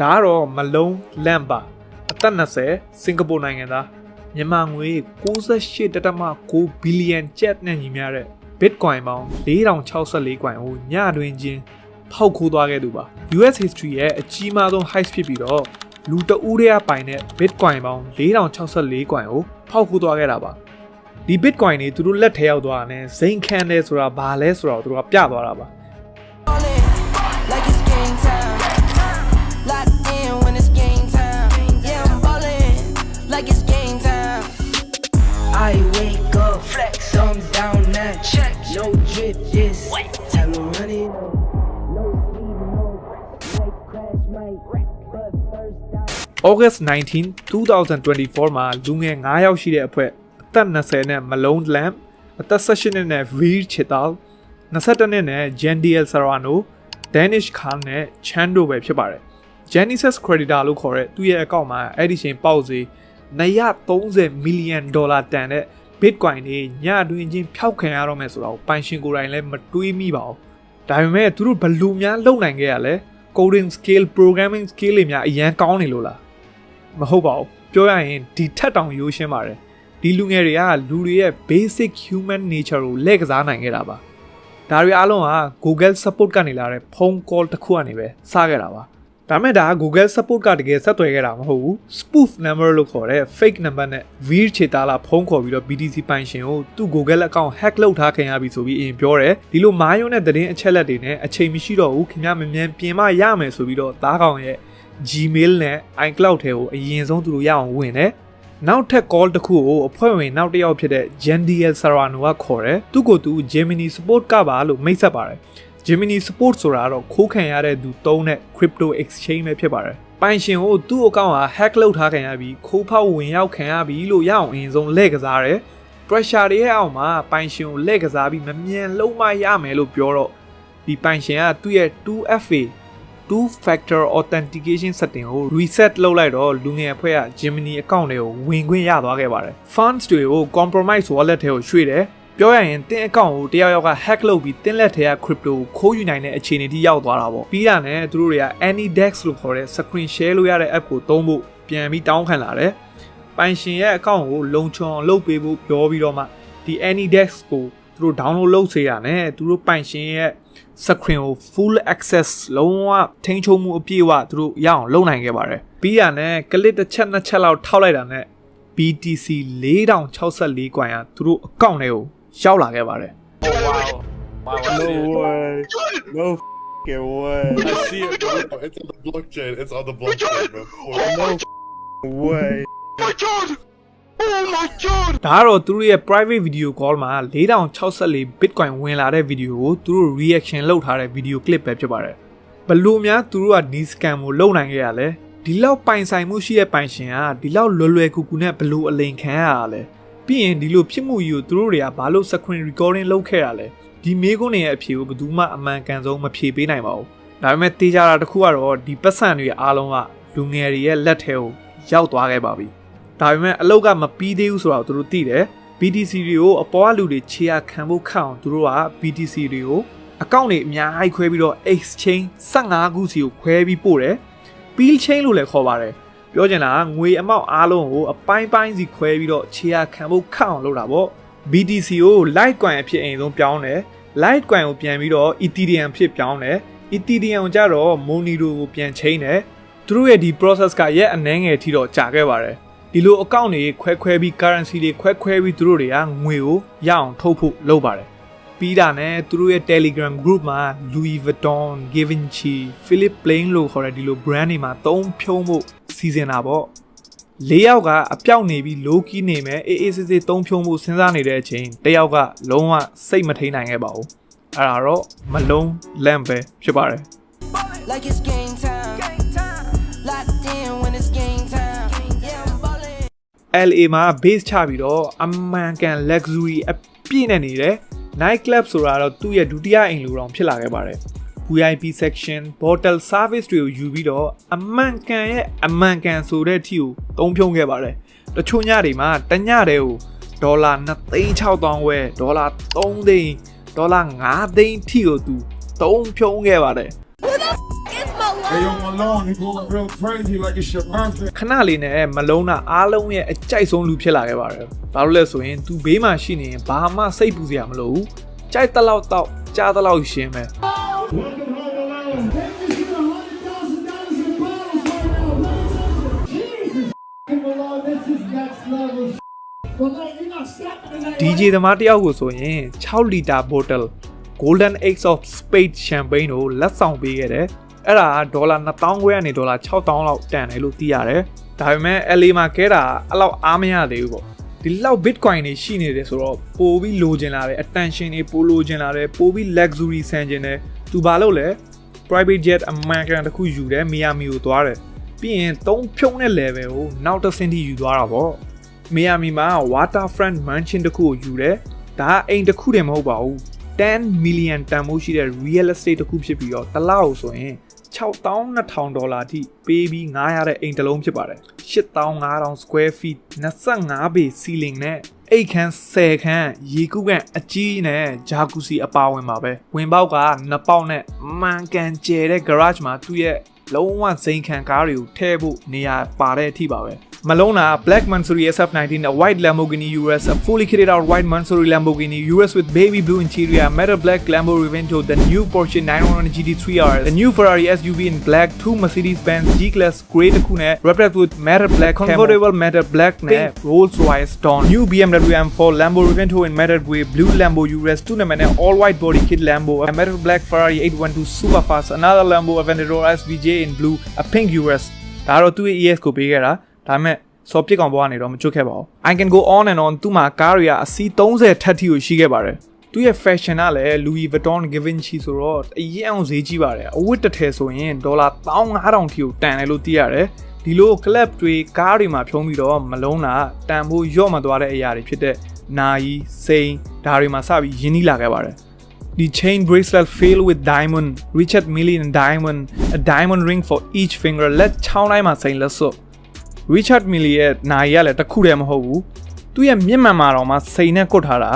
ဒါကတော့မလုံးလန့်ပါအသက်20စင်ကာပူနိုင်ငံသားမြန်မာငွေ68.9ဘီလီယံကျပ်နဲ့ညီမျှတဲ့ Bitcoin ပေါင်း4064 coin ကိုညတွင်ချင်းဖောက်ခိုးသွားခဲ့သူပါ US history ရဲ့အကြီးမားဆုံး heist ဖြစ်ပြီးတော့လူတဦးတည်းပိုင်တဲ့ Bitcoin ပေါင်း4064 coin ကိုဖောက်ခိုးသွားခဲ့တာပါဒီ Bitcoin တွေသူတို့လက်ထဲရောက်သွားတာနဲ့ဇိမ်ခံတယ်ဆိုတာဘာလဲဆိုတော့သူတို့ကပြသွားတာပါ down now. Check, no drip, just tell me running. No speed, no might crash, might wreck, but first I. August 19 2024မှာလူငယ်9ယောက်ရှိတဲ့အဖွဲ့အသက်20နဲ့မလုံးလမ်အသက်18နဲ့ Veer Chital 22နှစ်နဲ့ Jandiel Serrano Danish Khan နဲ့ Chan တို့ပဲဖြစ်ပါတယ် Genesis Creditor လို့ခေါ်တဲ့သူ့ရဲ့အကောင့်မှာအဲ့ဒီချိန်ပေါက်စေ930 million ဒေါ်လာတန်တဲ့ Bitcoin တွေညအတွင်းချင်းဖျောက်ခံရတော့မယ်ဆိုတော့ပိုင်ရှင်ကိုယ်တိုင်လည်းမတွေးမိပါဘူးဒါပေမဲ့သူတို့ဘယ်လူများလုံနိုင်ခဲ့ရလဲ coding skill programming skill တွေများအရန်ကောင်းနေလို့လားမဟုတ်ပါဘူးပြောရရင်ဒီထက်တောင်ရိုးရှင်းပါတယ်ဒီလူငယ်တွေကလူတွေရဲ့ basic human nature ကိုလက်ကစားနိုင်ခဲ့တာပါဒါတွေအားလုံးက Google support ကနေလာတဲ့ phone call တစ်ခုကနေပဲစခဲ့တာပါ ဒါမဲ့ဒါက Google support ကတကယ်ဆက်သွယ်ခဲ့တာမဟုတ်ဘူး spoof number လို့ခေါ်တဲ့ fake number နဲ့ Veer ချေတာလာဖုန်းခေါ်ပြီးတော့ BTC ပိုင်ရှင်ကိုသူ့ Google account hack လုပ်ထားခင်ရပြီဆိုပြီးအရင်ပြောတယ်ဒီလိုမာယုံတဲ့သတင်းအချက်လက်တွေနဲ့အချိန်မရှိတော့ဘူးခင်ဗျမမြန်ပြင်မရမယ်ဆိုပြီးတော့သားကောင်ရဲ့ Gmail နဲ့ iCloud ထဲကိုအရင်ဆုံးသူတို့ရအောင်ဝင်တယ်။နောက်ထပ် call တစ်ခုကိုအဖွဲ့ဝင်နောက်တစ်ယောက်ဖြစ်တဲ့ Jandiel Serrano ကခေါ်တယ်။သူ့ကိုသူ Gemini Support ကပါလို့မိတ်ဆက်ပါတယ်။ Gemini Support ဆိုတာကတော့ခိုးခံရတဲ့သူတုံးတဲ့ crypto exchange ပဲဖြစ်ပါတယ်။ပိုင်ရှင်ကိုသူ့အကောင့်ဟာ hack လုပ်ထားခံရပြီးခိုးဖောက်ဝင်ရောက်ခံရပြီးလို့ရအောင်အရင်ဆုံးလှည့်ကစားတယ်။ pressure တွေရဲ့အောက်မှာပိုင်ရှင်ကိုလှည့်ကစားပြီးမမြန်လုံးမရမယ်လို့ပြောတော့ဒီပိုင်ရှင်ကသူ့ရဲ့ 2FA two factor authentication setting ကို reset လုပ်လိုက်တော့လူငယ်အဖွဲ့က Gemini account တွေကိုဝင်ခွင့်ရသွားခဲ့ပါတယ် funds တွေကို compromise wallet ထဲကိုရွှေ့တယ် ပြောရရင်တင်း account ကိုတယောက်ယောက်က hack လုပ်ပြီးတင်းလက်ထဲက crypto ကိုခိုးယူနိုင်တဲ့အခြေအနေထိရောက်သွားတာပေါ့ပြီးတာနဲ့သူတို့တွေက AnyDex လို့ခေါ်တဲ့ screen share လို့ရတဲ့ app ကိုသုံးဖို့ပြန်ပြီးတောင်းခံလာတယ်ပိုင်ရှင်ရဲ့ account ကိုလုံခြုံအောင်လုပ်ပေးဖို့ပြောပြီးတော့မှဒီ AnyDex ကိုသူတို့ download လုပ်စေရနဲ့သူတို့ပိုင်ရှင်ရဲ့ screen ကို full access လုံးဝထိန်းချုပ်မှုအပြည့်အဝသူတို့ရအောင်လုပ်နိုင်ခဲ့ပါတယ်ပြီးရနဲ့ click တစ်ချက်နှစ်ချက်လောက်ထောက်လိုက်တာနဲ့ BTC 4064 coin ကသူတို့အကောင့်ထဲကို ရောက်လာခဲ့ပါတယ် No way. No fucking way. I see it, bro. It's on the blockchain. It's on the blockchain, bro. No way. my god! Oh my god! ဒါကတော့သူတို့ရဲ့ private video call မှာ4064 Bitcoin ဝင်လာတဲ့ video ကိုသူတို့ reaction လုပ်ထားတဲ့ video clip ပဲဖြစ်ပါတယ်ဘလို့များသူတို့ကဒီ scam ကိုလုပ်နိုင်ခဲ့ရလဲဒီလောက်ပိုင်ဆိုင်မှုရှိတဲ့ပိုင်ရှင်ကဒီလောက်လွယ်လွယ်ကူကူနဲ့ဘလို့အလိန်ခံရတာလဲ ပြီးရင်ဒီလိုဖြစ်မှုကြီးကိုသူတို့တွေကဘာလို့ screen recording လုပ်ခဲ့ရလဲဒီမေးခွန်းတွေရဲ့အဖြေကိုဘယ်သူမှအမှန်ကန်ဆုံးမဖြေပေးနိုင်ပါဘူးဒါပေမဲ့တေးကြတာတစ်ခုကတော့ဒီပတ်စံတွေအားလုံးကလူငယ်တွေရဲ့လက်ထဲကိုရောက်သွားခဲ့ပါပြီဒါပေမဲ့အလုတ်ကမပြီးသေးဘူးဆိုတော့သူတို့သိတယ် BTC တွေကိုအပေါ်ကလူတွေခြေရခံဖို့ခန့်အောင်သူတို့က BTC တွေကိုအကောင့်တွေအများကြီးခွဲပြီးတော့ exchange 15ခုစီကိုခွဲပြီးပို့တယ် bill chain လို့လည်းခေါ်ပါတယ် ပြောချင်တာကငွေအမောက်အားလုံးကိုအပိုင်းပိုင်းစီခွဲပြီးတော့ခြေရခံဖို့ခန့်အောင်လုပ်တာပေါ့ BTC ကို Litecoin အဖြစ်အရင်ဆုံးပြောင်းတယ် Litecoin ကိုပြန်ပြီးတော့ Ethereum ဖြစ်ပြောင်းတယ် Ethereum ကိုကြတော့ Monero ကိုပြန်ချိန်တယ်သူတို့ရဲ့ဒီ process ကရက်အနှဲငယ်ထိတော့ကြာခဲ့ပါတယ်ဒီလိုအကောင့်တွေခွဲခွဲပြီး currency တွေခွဲခွဲပြီးသူတို့တွေကငွေကိုရအောင်ထုတ်ဖို့လုပ်ပါတယ် ပြီးတာနဲ့သူတို့ရဲ့ Telegram group မှာ Louis Vuitton, Givenchy, Philip Plain လို့ခေါ်တဲ့ဒီလို brand တွေမှာသုံးဖြုံးဖို့စီစဉ်တာပေါ့လေးယောက်ကအပြောက်နေပြီး low key နေမယ်အေးအေးဆေးဆေးသုံးဖြုံးဖို့စဉ်းစားနေတဲ့အချိန်တစ်ယောက်ကလုံးဝစိတ်မထိန်နိုင်ခဲ့ပါဘူးအဲ့ဒါတော့မလုံးလန့်ပဲဖြစ်ပါတယ် Like it's game time. Locked in when it's game time. Yeah, I'm ballin'. LA မှာ base ချပြီးတော့အမှန်ကန် luxury အပြည့်နဲ့နေတဲ့ night club ဆိုတာတော့သူ့ရဲ့ဒုတိယအိမ်လိုတောင်ဖြစ်လာခဲ့ပါတယ် VIP section bottle service တွေကိုယူပြီးတော့အမှန်ကန်ရဲ့အမှန်ကန်ဆိုတဲ့အထိကိုသုံးဖြုံးခဲ့ပါတယ်တချို့ညတွေမှာတညတည်းကိုဒေါ်လာ2,600ဝယ်ဒေါ်လာ3သိန်းဒေါ်လာ5သိန်းထိကိုသူသုံးဖြုံးခဲ့ပါတယ် ခဏလေးနဲ့မလုံးတာအားလုံးရဲ့အကြိုက်ဆုံးလူဖြစ်လာခဲ့ပါတယ်။ဘာလို့လဲဆိုရင် तू ဘေးမှာရှိနေရင်ဘာမှစိတ်ပူစရာမလိုဘူး။ကြိုက်တလောက်တော့ကြားတလောက်ရှင်းပဲ DJ သမားတယောက်ကိုဆိုရင်6လီတာ bottle Golden Ace of Spade Champagne ကိုလက်ဆောင်ပေးခဲ့တယ်။ အဲ့ဒါကဒေါ်လာ2000ခွဲကနေဒေါ်လာ6000လောက်တန်တယ်လို့သိရတယ်။ဒါပေမဲ့ LA မှာကဲတာအဲ့လောက်အားမရသေးဘူးပေါ့။ဒီလောက် Bitcoin တွေရှိနေတယ်ဆိုတော့ပိုပြီးလိုချင်လာတယ် attention တွေပိုလိုချင်လာတယ်ပိုပြီး luxury ဆန်ချင်တယ်။သူဘာလုပ်လဲ private jet American တစ်ခုယူတယ် Miami ကိုသွားတယ်။ပြီးရင်သုံးဖြုံးတဲ့ level ကိုနောက်တစ်ဆင့်ထိယူသွားတာပေါ့။ Miami မှာ waterfront mansion တစ်ခုကိုယူတယ်။ဒါကအိမ်တစ်ခုတည်းမဟုတ်ပါဘူး။10 million တန်ဖိုးရှိတဲ့ real estate တစ်ခုဖြစ်ပြီးတော့တစ်လောက်ဆိုရင် 6200ဒေါ်လာအထိပေးပြီးငားရတဲ့အိမ်တစ်လုံးဖြစ်ပါတယ်8500 square feet 25ပေ ceiling နဲ့အိတ်ခန်း10ခန်းရေကူးကန်အကြီးနဲ့ဂျာကူစီအပါဝင်ပါပဲဝင်ပေါက်ကနှစ်ပေါက်နဲ့မှန်ကန်ကျဲတဲ့ garage မှာသူ့ရဲ့လုံးဝစိန်ခံကားတွေကိုထည့်ဖို့နေရာပါတဲ့အထိပါပဲ မလုံးတာ Black Mansory SF19 a white Lamborghini Urus a fully kitted out white Mansory Lamborghini Urus with baby blue interior metal black Lambo Revento the new Porsche 911 GT3R the new Ferrari SUV in black two Mercedes-Benz G-Class grey တစ်ခုနဲ့ wrapped with matte black convertible matte black နဲ့ Rolls Royce Dawn new BMW M4 Lambo Revento in matte grey blue Lambo Urus 2နံပါတ်နဲ့ all white body kit Lambo a matte black Ferrari 812 Superfast another Lambo Aventador SVJ in blue a pink Urus ဒါတော့သူ့ရဲ့ ES ကိုပေးခဲ့တာ ဒါပေမဲ့စော်ပြစ်ကောင်ဘွားကနေတော့မချွတ်ခဲ့ပါဘူး I can go on and on သူ့မှာကားတွေကအစီး30ထက်ထိကိုရှိခဲ့ပါတယ်သူ့ရဲ့ fashion ကလည်း Louis Vuitton Givenchy ဆိုတော့အရင်အောင်ဈေးကြီးပါတယ်အဝတ်တစ်ထည်ဆိုရင်ဒေါ်လာ15000ထိကိုတန်တယ်လို့သိရတယ်ဒီလို club တွေကားတွေမှာဖြုံးပြီးတော့မလုံးတာတန်ဖို့ရော့မသွားတဲ့အရာတွေဖြစ်တဲ့နာယီစိန်ဒါတွေမှာစပြီးရင်းနှီးလာခဲ့ပါတယ်ဒီ chain bracelet filled with diamond Richard Mille diamond a diamond ring for each finger လက်ချောင်းတိုင်းမှာစိန်လက်စွပ် Richard Mille ရဲ့နာရီကလည်းတစ်ခုတည်းမဟုတ်ဘူးသူ့ရဲ့မျက်မှန်မှာတော့မှစိန်နဲ့ကုတ်ထားတာ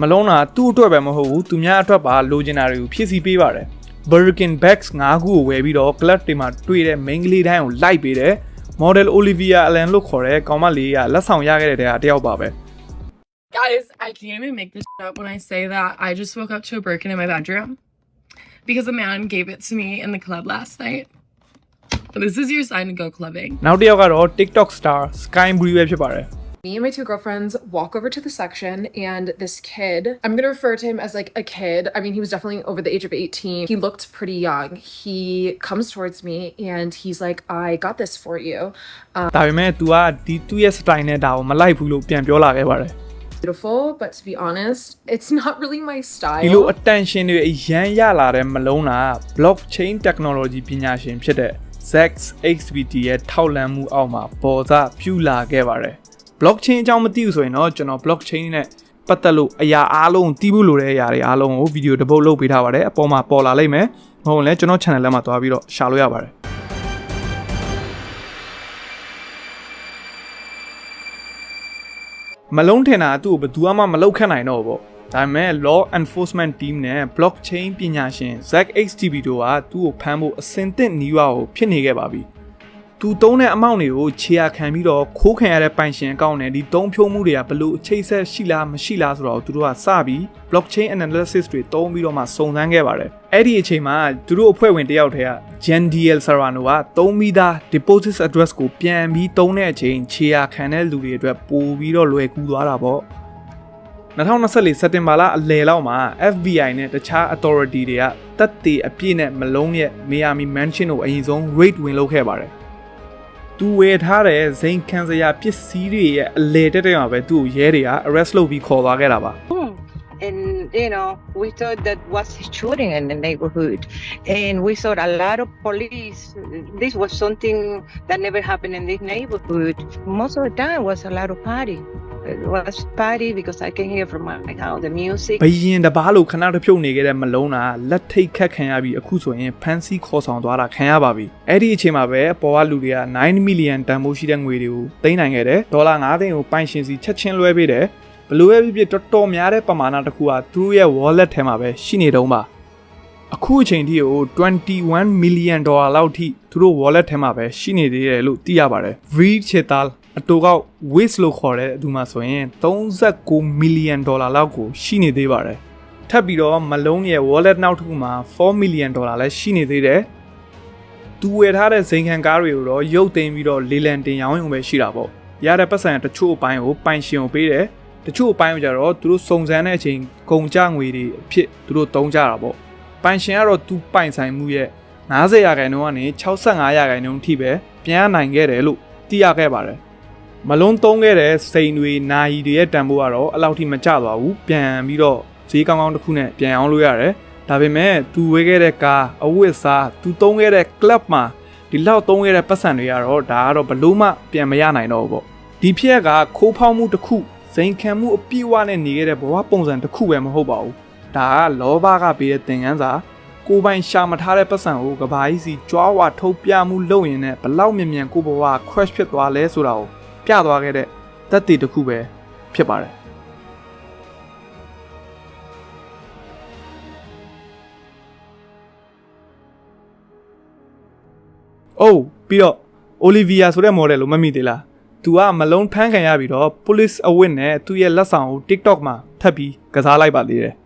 မလုံးတာသူ့အတွက်ပဲမဟုတ်ဘူးသူများအတွက်ပါလိုချင်တာတွေကိုဖြည့်ဆည်းပေးပါတယ် Birkin bags 5ခုကိုဝယ်ပြီးတော့ club တွေမှာတွေ့တဲ့ main ကလေးတိုင်းကိုလိုက်ပေးတယ် model Olivia Allen လို့ခေါ်တဲ့ကောင်မလေးကလက်ဆောင်ရခဲ့တဲ့တယောက်ပါပဲ Guys, I can't even make this up when I say that I just woke up to a Birkin in my bedroom because a man gave it to me in the club last night. This is your sign to go clubbing. နောက်တစ်ယောက်ကတော့ TikTok star Sky Bree ပဲဖြစ်ပါတယ် Me and my two girlfriends walk over to the section, and this kid, I'm gonna refer to him as like a kid. I mean, he was definitely over the age of 18. He looked pretty young. He comes towards me and he's like, I got this for you. ဒါပေမဲ့ तू ကဒီသူ့ရဲ့ style နဲ့ဒါကိုမလိုက်ဘူးလို့ပြန်ပြောလာခဲ့ပါတယ် Beautiful, but to be honest, it's not really my ဒီလို style. attention တွေအရန်ရလာတဲ့မလုံးတာ blockchain technology ပညာရှင်ဖြစ်တဲ့ Zax XBT ရဲ့ထောက်လန့်မှုအောက်မှာပေါ်စားပြုလာခဲ့ပါတယ် blockchain အကြောင်းမသိဘူးဆိုရင်တော့ကျွန်တော် blockchain နဲ့ပတ်သက်လို့အရာအားလုံးတီးဖို့လိုတဲ့အရာတွေအားလုံးကိုဗီဒီယိုတစ်ပုတ်လုပ်ပေးထားပါတယ်အပေါ်မှာပေါ်လာလိမ့်မယ်မဟုတ်ရင်လည်းကျွန်တော် channel ထဲမှာသွားပြီးတော့ရှာလို့ရပါတယ်မလုံးထင်တာသူ့ကိုဘယ်သူမှမလောက်ခတ်နိုင်တော့ဘူးပေါ့ ဒါပေမဲ့ law enforcement team နဲ့ blockchain ပညာရှင် Zack HTB တို့ကသူ့ကိုဖမ်းဖို့အစင်သင့်နီးဝါကိုဖြစ်နေခဲ့ပါပြီသူသုံးတဲ့အမောင့်တွေကိုခြေရခံပြီးတော့ခိုးခံရတဲ့ပိုင်ရှင်အကောင့်နဲ့ဒီသုံးဖြုံးမှုတွေကဘလို့အခြေဆက်ရှိလားမရှိလားဆိုတော့သူတို့ကစပြီး blockchain analysis တွေသုံးပြီးတော့မှစုံစမ်းခဲ့ပါတယ်အဲ့ဒီအချိန်မှာသူတို့အဖွဲ့ဝင်တယောက်တည်းက JNDL Serrano ကသုံးပြီးသား deposit address ကိုပြန်ပြီးသုံးတဲ့အချိန်ခြေရခံတဲ့လူတွေအတွက်ပိုပြီးတော့လွယ်ကူသွားတာပေါ့ 2024စက်တင်ဘာလအလယ်လောက်မှာ FBI နဲ့တခြား authority တွေကတပ်တေအပြည့်နဲ့မလုံးရဲ့ Miami Mansion ကိုအရင်ဆုံး raid ဝင်လုပ်ခဲ့ပါတယ်။သူဝယ်ထားတဲ့ဇိမ်ခံစရာပစ္စည်းတွေရဲ့အလေတက်တဲ့မှာပဲသူ့ကိုရဲတွေက arrest လုပ်ပြီးခေါ်သွားခဲ့တာပါ and you know we thought that was shooting in the neighborhood and we saw a lot of police this was something that never happened in this neighborhood most of the time was a lot of party it was party because i can hear from my house the music ဘယင်တပားလို့ခဏတစ်ဖြုတ်နေခဲ့တဲ့မလုံးတာလက်ထိတ်ခတ်ခံရပြီးအခုဆိုရင်ဖန်စီခေါ်ဆောင်သွားတာခံရပါပြီအဲ့ဒီအချိန်မှာပဲပေါ်ကလူတွေက9 million တန်ဖိုးရှိတဲ့ငွေတွေကိုသိမ်းနိုင်ခဲ့တယ်ဒေါ်လာ9သိန်းကိုပိုင်ရှင်စီချက်ချင်းလွှဲပေးတယ်ဘလို့ပဲဖြစ်ဖြစ်တော်တော်များတဲ့ပမာဏတစ်ခုကသူတို့ရဲ့ wallet ထဲမှာပဲရှိနေတုံးပါအခုအချိန်ထိကို21 million dollar လောက်ထိသူတို့ wallet ထဲမှာပဲရှိနေသေးတယ်လို့သိရပါတယ် V ချေတာ အတူကောက် waste လို့ခေါ်တဲ့သူမှာဆိုရင်39 million dollar လောက်ကိုရှိနေသေးပါတယ်ထပ်ပြီးတော့မလုံးရဲ့ wallet နောက်တစ်ခုမှာ4 million dollar လည်းရှိနေသေးတယ်သူဝယ်ထားတဲ့ဇိမ်ခံကားတွေကိုတော့ရုပ်သိမ်းပြီးတော့လေလံတင်ရောင်းရုံပဲရှိတာပေါ့ရတဲ့ပတ်စံတချို့အပိုင်းကိုပိုင်ရှင်ကိုပေးတယ်တချို့အပိုင်းကိုကြတော့သူတို့စုံစမ်းတဲ့အချိန်ကုန်ကြငွေတွေအဖြစ်သူတို့တုံးကြတာပေါ့ပိုင်ရှင်ကတော့သူပိုင်ဆိုင်မှုရဲ့90ရာခိုင်နှုန်းကနေ65ရာခိုင်နှုန်းထိပဲပြန်ရနိုင်ခဲ့တယ်လို့သိရခဲ့ပါတယ် မလုံးသုံးခဲ့တဲ့စိန်တွေနာယီတွေရဲ့တန်ဖိုးကတော့အလောက်ထိမကျသွားဘူးပြန်ပြီးတော့ဈေးကောင်းကောင်းတစ်ခုနဲ့ပြန်အောင်လို့ရတယ်ဒါပေမဲ့သူဝေးခဲ့တဲ့ကားအဝတ်အစားသူသုံးခဲ့တဲ့ club မှာဒီလောက်သုံးခဲ့တဲ့ပတ်စံတွေကတော့ဒါကတော့ဘလို့မှပြန်မရနိုင်တော့ဘူးပေါ့ဒီဖြစ်ရကခိုးဖောက်မှုတစ်ခုစိန်ခံမှုအပြည့်အဝနဲ့နေခဲ့တဲ့ဘဝပုံစံတစ်ခုပဲမဟုတ်ပါဘူးဒါကလောဘကပေးတဲ့သင်ခန်းစာကိုယ်ပိုင်ရှာမထားတဲ့ပတ်စံကိုကဘာကြီးစီကြွားဝါထုတ်ပြမှုလုပ်ရင်လည်းဘလောက်မြင်မြန်ကိုယ့်ဘဝ crash ဖြစ်သွားလဲဆိုတာကို ပြသွားခဲ့တဲ့သက်တည်တစ်ခုပဲဖြစ်ပါတယ်အိုးပြီးတော့ Olivia ဆိုတဲ့ model လို့မမိသေးလား။ तू ကမလုံးဖမ်းခံရပြီးတော့ police အဝတ်နဲ့သူ့ရဲ့လက်ဆောင်ကို TikTok မှာထပ်ပြီးကစားလိုက်ပါသေးတယ်။